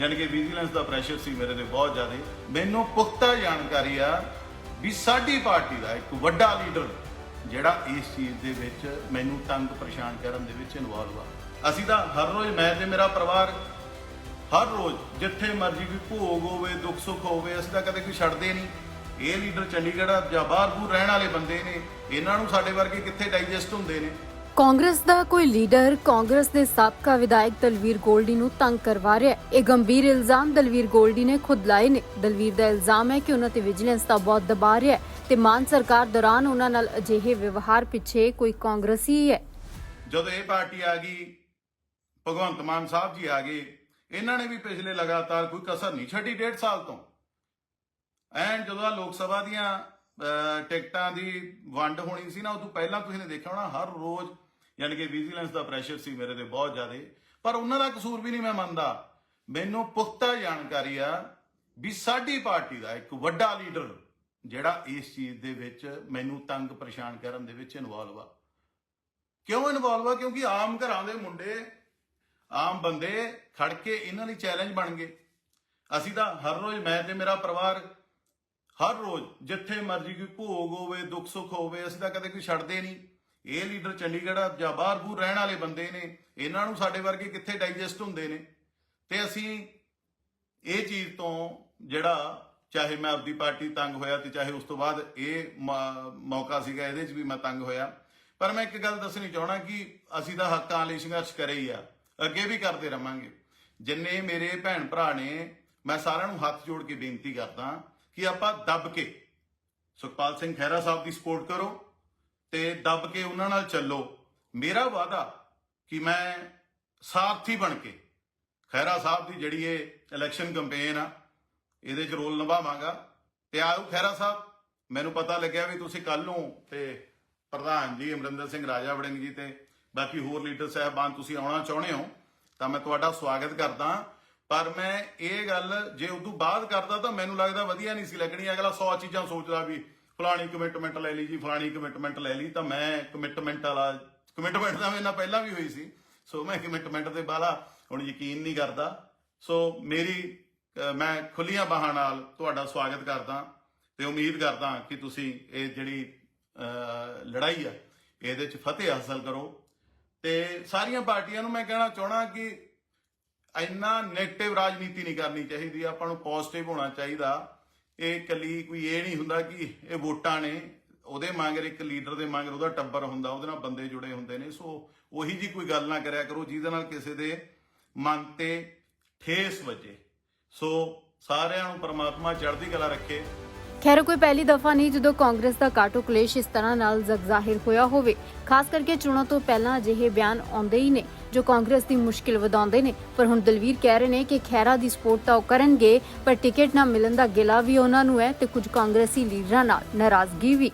ਯਾਨੀ ਕਿ ਵਿਜੀਲੈਂਸ ਦਾ ਪ੍ਰੈਸ਼ਰ ਸੀ ਮੇਰੇ ਤੇ ਬਹੁਤ ਜ਼ਿਆਦਾ। ਮੈਨੂੰ ਪੁਖਤਾ ਜਾਣਕਾਰੀ ਆ ਵੀ ਸਾਡੀ ਪਾਰਟੀ ਦਾ ਇੱਕ ਵੱਡਾ ਲੀਡਰ ਜਿਹੜਾ ਇਸ ਚੀਜ਼ ਦੇ ਵਿੱਚ ਮੈਨੂੰ ਤੰਗ ਪਰੇਸ਼ਾਨ ਕਰਨ ਦੇ ਵਿੱਚ ਇਨਵੋਲਵ ਆ। ਅਸੀਂ ਤਾਂ ਹਰ ਰੋਜ਼, ਮੈਂ ਤੇ ਮੇਰਾ ਪਰਿਵਾਰ ਹਰ ਰੋਜ਼ ਜਿੱਥੇ ਮਰਜ਼ੀ ਕੋਈ ਭੋਗ ਹੋਵੇ, ਦੁੱਖ ਸੁੱਖ ਹੋਵੇ, ਅਸੀਂ ਤਾਂ ਕਦੇ ਕੋਈ ਛੱਡਦੇ ਨਹੀਂ। ਇਹ ਲੀਡਰ ਚੰਡੀਗੜ੍ਹ ਜਾਂ ਬਾਹਰ ਬੂਰ ਰਹਿਣ ਵਾਲੇ ਬੰਦੇ ਨੇ, ਇਹਨਾਂ ਨੂੰ ਸਾਡੇ ਵਰਗੇ ਕਿੱਥੇ ਡਾਈਜੈਸਟ ਹੁੰਦੇ ਨੇ? ਕਾਂਗਰਸ ਦਾ ਕੋਈ ਲੀਡਰ ਕਾਂਗਰਸ ਦੇ ਸਾਬਕਾ ਵਿਧਾਇਕ ਦਲਵੀਰ ਗੋਲਡੀ ਨੂੰ ਤੰਗ ਕਰਵਾ ਰਿਹਾ ਹੈ। ਇਹ ਗੰਭੀਰ ਇਲਜ਼ਾਮ ਦਲਵੀਰ ਗੋਲਡੀ ਨੇ ਖੁਦ ਲਾਏ ਨੇ। ਦਲਵੀਰ ਦਾ ਇਲਜ਼ਾਮ ਹੈ ਕਿ ਉਹਨਾਂ ਤੇ ਵਿਜੀਲੈਂਸ ਦਾ ਬਹੁਤ ਦਬਾਅ ਰਿਹਾ ਹੈ ਤੇ ਮਾਨ ਸਰਕਾਰ ਦੌਰਾਨ ਉਹਨਾਂ ਨਾਲ ਅਜਿਹੇ ਵਿਵਹਾਰ ਪਿੱਛੇ ਕੋਈ ਕਾਂਗਰਸੀ ਹੈ ਜਦੋਂ ਇਹ ਪਾਰਟੀ ਆ ਗਈ, ਭਗਵੰਤ ਮਾਨ ਸਾਹਿਬ ਜੀ ਆ ਗਏ, ਇਹਨਾਂ ਨੇ ਵੀ ਪਿਛਲੇ ਲਗਾਤਾਰ ਕੋਈ ਕਸਰ ਨਹੀਂ ਛੱਡੀ ਡੇਢ ਸਾਲ ਤੋਂ। ਐਨ ਜਦੋਂ ਲੋਕ ਸਭਾ ਦੀਆਂ ਟਿਕਟਾਂ ਦੀ ਵੰਡ ਹੋਣੀ ਸੀ ਨਾ, ਉਦੋਂ ਪਹਿਲਾਂ ਤੁਸੀਂ ਨੇ ਦੇਖਿਆ ਹੋਣਾ, ਹਰ ਰੋਜ਼ ਯਾਨੀ ਕਿ ਵਿਜੀਲੈਂਸ ਦਾ ਪ੍ਰੈਸ਼ਰ ਸੀ ਮੇਰੇ ਤੇ ਬਹੁਤ ਜ਼ਿਆਦਾ। ਪਰ ਉਹਨਾਂ ਦਾ ਕਸੂਰ ਵੀ ਨਹੀਂ ਮੈਂ ਮੰਨਦਾ। ਮੈਨੂੰ ਪੁਖਤਾ ਜਾਣਕਾਰੀ ਆ ਵੀ ਸਾਡੀ ਪਾਰਟੀ ਦਾ ਇੱਕ ਵੱਡਾ ਲੀਡਰ ਜਿਹੜਾ ਇਸ ਚੀਜ਼ ਦੇ ਵਿੱਚ ਮੈਨੂੰ ਤੰਗ ਪਰੇਸ਼ਾਨ ਕਰਨ ਦੇ ਵਿੱਚ ਇਨਵੋਲਵ ਆ। ਕਿਉਂ ਇਨਵੋਲਵ ਆ? ਕਿਉਂਕਿ ਆਮ ਘਰਾਂ ਦੇ ਮੁੰਡੇ, ਆਮ ਬੰਦੇ ਖੜ ਕੇ ਇਹਨਾਂ ਲਈ ਚੈਲੰਜ ਬਣ ਗਏ। ਅਸੀਂ ਤਾਂ ਹਰ ਰੋਜ਼ ਮੈਂ ਤੇ ਮੇਰਾ ਪਰਿਵਾਰ ਹਰ ਰੋਜ਼ ਜਿੱਥੇ ਮਰਜ਼ੀ ਕੋਈ ਭੋਗ ਹੋਵੇ, ਦੁੱਖ ਸੁੱਖ ਹੋਵੇ, ਅਸੀਂ ਤਾਂ ਕਦੇ ਕੋਈ ਛੱਡਦੇ ਨਹੀਂ। ਇਹ ਲੀਡਰ ਚੰਡੀਗੜ੍ਹ ਜਾਂ ਬਾਹਰ ਬੂਰ ਰਹਿਣ ਵਾਲੇ ਬੰਦੇ ਨੇ, ਇਹਨਾਂ ਨੂੰ ਸਾਡੇ ਵਰਗੇ ਕਿੱਥੇ ਡਾਈਜੈਸਟ ਹੁੰਦੇ ਨੇ? ਤੇ ਅਸੀਂ ਇਹ ਚੀਜ਼ ਤੋਂ ਜਿਹੜਾ ਚਾਹੇ ਮੈਂ ਆਪਦੀ ਪਾਰਟੀ ਤੰਗ ਹੋਇਆ ਤੇ ਚਾਹੇ ਉਸ ਤੋਂ ਬਾਅਦ ਇਹ ਮੌਕਾ ਸੀਗਾ ਇਹਦੇ 'ਚ ਵੀ ਮੈਂ ਤੰਗ ਹੋਇਆ। ਪਰ ਮੈਂ ਇੱਕ ਗੱਲ ਦੱਸਣੀ ਚਾਹਣਾ ਕਿ ਅਸੀਂ ਤਾਂ ਹੱਕਾਂ ਲਈ ਸੰਘਰਸ਼ ਕਰੇ ਹੀ ਆ, ਅੱਗੇ ਵੀ ਕਰਦੇ ਰਵਾਂਗੇ। ਜਿੰਨੇ ਮੇਰੇ ਭੈਣ ਭਰਾ ਨੇ, ਮੈਂ ਸਾਰਿਆਂ ਨੂੰ ਹੱਥ ਜੋੜ ਕੇ ਬੇਨਤੀ ਕਰਦਾ ਕਿ ਆਪਾਂ ਦੱਬ ਕੇ ਸੁਖਪਾਲ ਸਿੰਘ ਖਹਿਰਾ ਸਾਹਿਬ ਦੀ ਸਪੋਰਟ ਕਰੋ ਤੇ ਦੱਬ ਕੇ ਉਹਨਾਂ ਨਾਲ ਚੱਲੋ। ਮੇਰਾ ਵਾਅਦਾ ਕਿ ਮੈਂ ਸਾਥੀ ਬਣ ਕੇ, ਖਹਿਰਾ ਸਾਹਿਬ ਦੀ ਜਿਹੜੀ ਇਹ ਇਲੈਕਸ਼ਨ ਕੈਂਪੇਨ ਆ, ਇਹਦੇ 'ਚ ਰੋਲ ਨਿਭਾਵਾਂਗਾ। ਤੇ ਆਓ ਖਹਿਰਾ ਸਾਹਿਬ, ਮੈਨੂੰ ਪਤਾ ਲੱਗਿਆ ਵੀ ਤੁਸੀਂ ਕੱਲ ਨੂੰ ਤੇ ਪ੍ਰਧਾਨ ਜੀ ਅਮਰਿੰਦਰ ਸਿੰਘ, ਰਾਜਾ ਵੜਿੰਗ ਜੀ ਤੇ ਬਾਕੀ ਹੋਰ ਲੀਡਰ ਸਾਹਿਬਾਨ ਤੁਸੀਂ ਆਉਣਾ ਚਾਹੁੰਦੇ ਹੋ, ਤਾਂ ਮੈਂ ਤੁਹਾਡਾ ਸਵਾਗਤ ਕਰਦਾ ਪਰ ਮੈਂ ਇਹ ਗੱਲ ਜੇ ਉਦੋਂ ਬਾਅਦ ਕਰਦਾ ਤਾਂ ਮੈਨੂੰ ਲੱਗਦਾ ਵਧੀਆ ਨਹੀਂ ਸੀ ਲੱਗਣੀ। ਅਗਲਾ 100 ਚੀਜ਼ਾਂ ਸੋਚਦਾ ਵੀ ਫਲਾਣੀ ਕਮਿਟਮੈਂਟ ਲੈ ਲਈ ਜੀ, ਫਲਾਣੀ ਕਮਿਟਮੈਂਟ ਲੈ ਲਈ, ਤਾਂ ਮੈਂ ਕਮਿਟਮੈਂਟ ਵਾਲਾ ਕਮਿਟਮੈਂਟ ਤਾਂ ਮੇਰੇ ਨਾਲ ਪਹਿਲਾਂ ਵੀ ਹੋਈ ਸੀ। ਸੋ ਮੈਂ ਕਮਿਟਮੈਂਟ ਤੇ ਬਾਲਾ ਹੁਣ ਯਕੀਨ ਨਹੀਂ ਕਰਦਾ। ਸੋ ਮੇਰੀ ਮੈਂ ਖੁੱਲੀਆਂ ਬਾਹਾਂ ਨਾਲ ਤੁਹਾਡਾ ਸਵਾਗਤ ਕਰਦਾ ਤੇ ਉਮੀਦ ਕਰਦਾ ਕਿ ਤੁਸੀਂ ਇਹ ਜਿਹੜੀ ਲੜਾਈ ਆ, ਇਹਦੇ ਚ ਫਤਿਹ ਹਾਸਲ ਕਰੋ। ਤੇ ਸਾਰੀਆਂ ਪਾਰਟੀਆਂ ਨੂੰ ਮੈਂ ਕਹਿਣਾ ਚਾਹਣਾ ਕਿ ਇੰਨਾ ਨੈਗੇਟਿਵ ਰਾਜਨੀਤੀ ਨਹੀਂ ਕਰਨੀ ਚਾਹੀਦੀ। ਆਪਾਂ ਨੂੰ ਪੋਜ਼ਿਟਿਵ ਹੋਣਾ ਚਾਹੀਦਾ। ਇਹ ਇਕੱਲੀ ਕੋਈ ਇਹ ਨਹੀਂ ਹੁੰਦਾ ਕਿ ਇਹ ਵੋਟਾਂ ਨੇ, ਉਹਦੇ ਮੰਗਰ ਇੱਕ ਲੀਡਰ ਦੇ ਮੰਗਰ ਉਹਦਾ ਟੱਬਰ ਹੁੰਦਾ, ਉਹਦੇ ਨਾਲ ਬੰਦੇ ਜੁੜੇ ਹੁੰਦੇ ਨੇ। ਸੋ ਉਹੀ ਜੀ ਕੋਈ ਗੱਲ ਨਾ ਕਰਿਆ ਕਰੋ, ਜਿਹਦੇ ਨਾਲ ਕਿਸੇ ਦੇ ਮਨ ਤੇ ਠੇਸ ਵੱਜੇ। ਸੋ ਸਾਰਿਆਂ ਨੂੰ ਪਰਮਾਤਮਾ ਚੜ੍ਹਦੀ ਕਲਾ ਰੱਖੇ। ਖੈਰ ਕੋਈ ਪਹਿਲੀ ਦਫਾ ਨਹੀਂ, ਜਦੋਂ ਕਾਂਗਰਸ ਦਾ ਕਾਟੋ ਕਲੇਸ਼ ਇਸ ਤਰ੍ਹਾਂ ਨਾਲ ਜ਼ਗ ਹੋਇਆ ਹੋਵੇ। ਖਾਸ ਕਰਕੇ ਚੋਣਾਂ ਤੋਂ ਪਹਿਲਾਂ ਅਜਿਹੇ ਬਿਆਨ ਆਉਂਦੇ ਹੀ ਨੇ, ਜੋ ਕਾਂਗਰਸ ਦੀ ਮੁਸ਼ਕਿਲ ਵਧਾਉਂਦੇ ਨੇ। ਪਰ ਹੁਣ ਦਲਵੀਰ ਕਹਿ ਰਹੇ ਨੇ ਕਿ ਖੈਰਾ ਦੀ ਸਪੋਰਟ ਤਾਂ ਉਹ ਕਰਨਗੇ, ਪਰ ਟਿਕਟ ਨਾ ਮਿਲਣ ਦਾ ਗਿਲਾ ਵੀ ਉਹਨਾਂ ਨੂੰ ਹੈ ਤੇ ਕੁਝ ਕਾਂਗਰਸੀ ਲੀਡਰਾਂ ਨਾਲ ਨਾਰਾਜ਼ਗੀ ਵੀ।